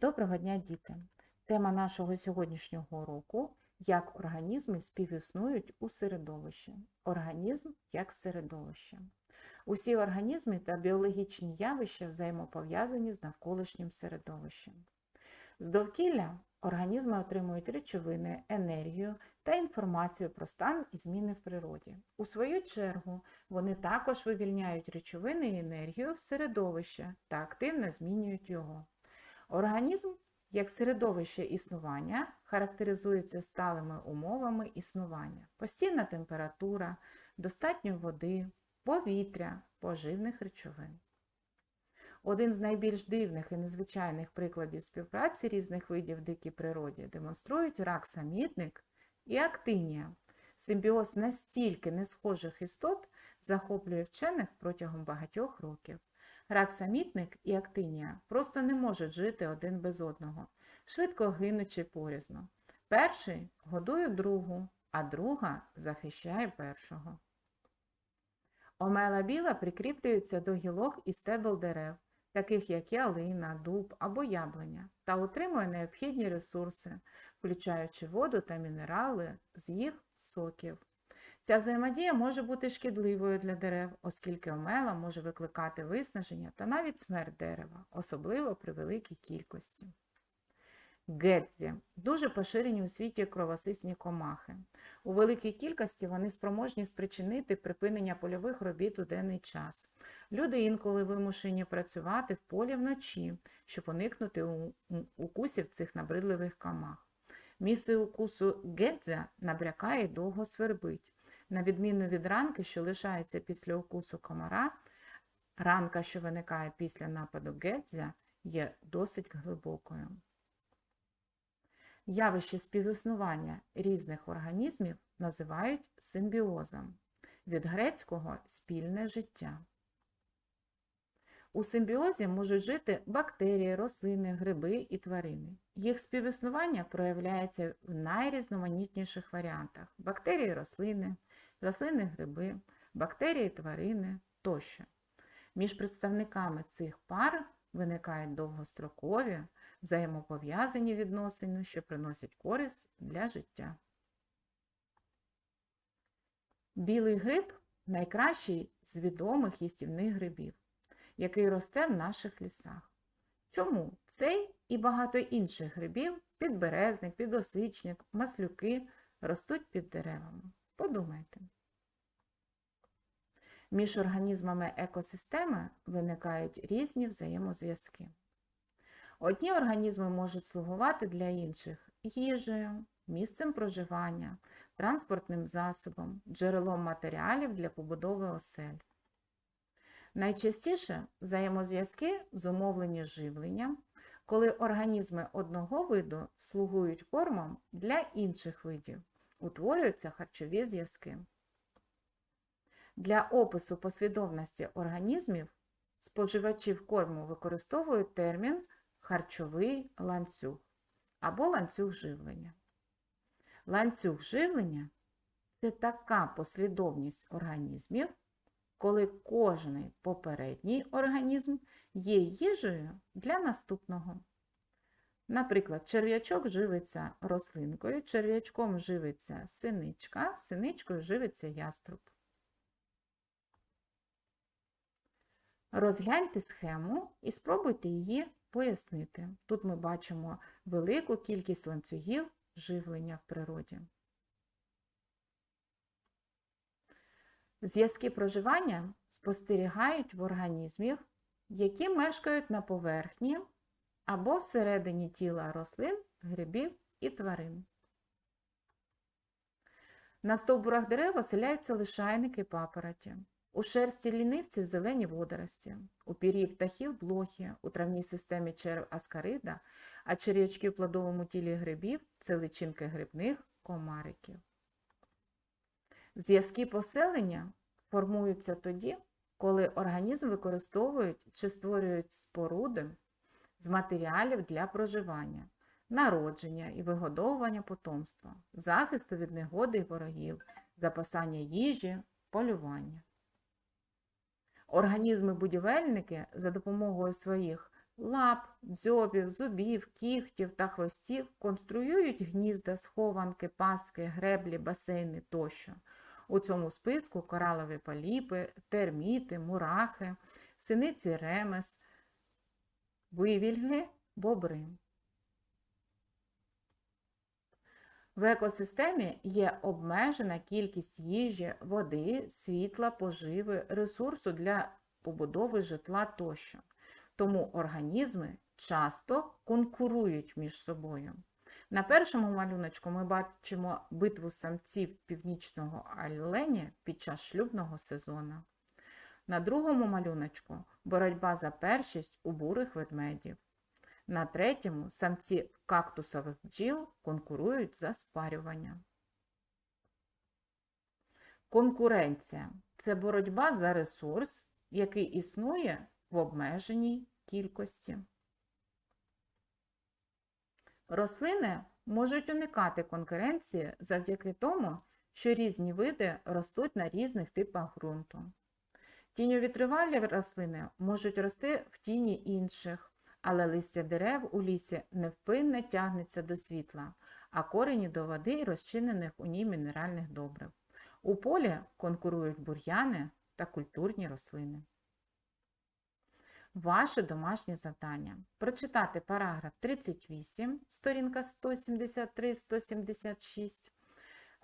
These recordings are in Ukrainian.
Доброго дня, діти! Тема нашого сьогоднішнього уроку як організми співіснують у середовищі. Організм як середовище. Усі організми та біологічні явища взаємопов'язані з навколишнім середовищем. З довкілля організми отримують речовини, енергію та інформацію про стан і зміни в природі. У свою чергу, вони також вивільняють речовини і енергію в середовище та активно змінюють його. Організм як середовище існування характеризується сталими умовами існування: постійна температура, достатньо води, повітря, поживних речовин. Один з найбільш дивних і незвичайних прикладів співпраці різних видів в дикій природі демонструють рак самітник і актинія. Симбіоз настільки несхожих істот захоплює вчених протягом багатьох років. Рак-самітник і актинія просто не можуть жити один без одного, швидко гинучи порізно. Перший годує другу, а друга захищає першого. Омела біла прикріплюється до гілок і стебел дерев, таких як ялина, дуб або яблуня, та отримує необхідні ресурси, включаючи воду та мінерали з їх соків. Ця взаємодія може бути шкідливою для дерев, оскільки омела може викликати виснаження та навіть смерть дерева, особливо при великій кількості. Гетзі дуже поширені у світі кровосисні комахи. У великій кількості вони спроможні спричинити припинення польових робіт у денний час. Люди інколи вимушені працювати в полі вночі, щоб уникнути укусів цих набридливих комах. Місце укусу гедзя набрякає і довго свербить. На відміну від ранки, що лишається після укусу комара, ранка, що виникає після нападу гедзя, є досить глибокою. Явище співіснування різних організмів називають симбіозом. Від грецького спільне життя. У симбіозі можуть жити бактерії, рослини, гриби і тварини. Їх співіснування проявляється в найрізноманітніших варіантах: бактерії, рослини, рослини, гриби, бактерії, тварини тощо. Між представниками цих пар виникають довгострокові, взаємопов'язані відносини, що приносять користь для життя. Білий гриб найкращий з відомих їстівних грибів, який росте в наших лісах. Чому цей і багато інших грибів підберезник, підосичник, маслюки ростуть під деревами? Подумайте. Між організмами екосистеми виникають різні взаємозв'язки. Одні організми можуть слугувати для інших їжею, місцем проживання, транспортним засобом, джерелом матеріалів для побудови осель. Найчастіше взаємозв'язки зумовлені живленням, коли організми одного виду слугують кормом для інших видів, утворюються харчові зв'язки. Для опису послідовності організмів споживачів корму використовують термін харчовий ланцюг або ланцюг живлення. Ланцюг живлення це така послідовність організмів, коли кожний попередній організм є їжею для наступного. Наприклад, черв'ячок живиться рослинкою, черв'ячком живиться синичка, синичкою живиться яструб. Розгляньте схему і спробуйте її пояснити. Тут ми бачимо велику кількість ланцюгів живлення в природі. Зв'язки проживання спостерігають в організмів, які мешкають на поверхні або всередині тіла рослин, грибів і тварин. На стовбурах дерев оселяються лишайники папороті. У шерсті лінивців зелені водорості, у пір'ї птахів блохи, у травній системі черв аскарида, а черв'ячки в плодовому тілі грибів це личинки грибних комариків. Зв'язки поселення формуються тоді, коли організм використовують чи створюють споруди з матеріалів для проживання, народження і вигодовування потомства, захисту від негоди і ворогів, запасання їжі, полювання. Організми-будівельники за допомогою своїх лап, дзьобів, зубів, кігтів та хвостів конструюють гнізда, схованки, пастки, греблі, басейни тощо. У цьому списку коралові поліпи, терміти, мурахи, синиці ремес, вивільги, бобри. В екосистемі є обмежена кількість їжі, води, світла, поживи, ресурсу для побудови житла тощо. Тому організми часто конкурують між собою. На першому малюночку ми бачимо битву самців північного оленя під час шлюбного сезону. На другому малюночку боротьба за першість у бурих ведмедів. На третьому самці кактусових бджіл конкурують за спарювання. Конкуренція це боротьба за ресурс, який існує в обмеженій кількості. Рослини можуть уникати конкуренції завдяки тому, що різні види ростуть на різних типах ґрунту. Тіньовітривалі рослини можуть рости в тіні інших, але листя дерев у лісі невпинно тягнеться до світла, а корені до води і розчинених у ній мінеральних добрив. У полі конкурують бур'яни та культурні рослини. Ваше домашнє завдання прочитати параграф 38, сторінка 173-176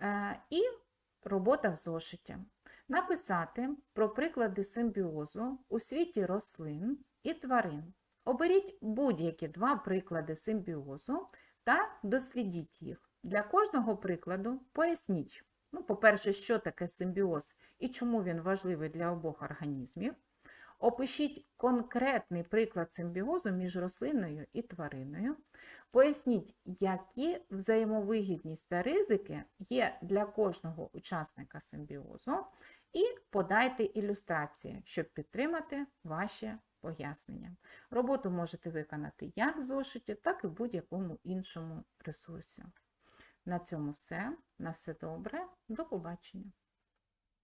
е, і робота в зошиті. Написати про приклади симбіозу у світі рослин і тварин. Оберіть будь-які два приклади симбіозу та дослідіть їх. Для кожного прикладу поясніть, ну, по-перше, що таке симбіоз і чому він важливий для обох організмів. Опишіть конкретний приклад симбіозу між рослиною і твариною. Поясніть, які взаємовигідність та ризики є для кожного учасника симбіозу, і подайте ілюстрації, щоб підтримати ваші пояснення. Роботу можете виконати як в зошиті, так і в будь-якому іншому ресурсі. На цьому все. На все добре. До побачення.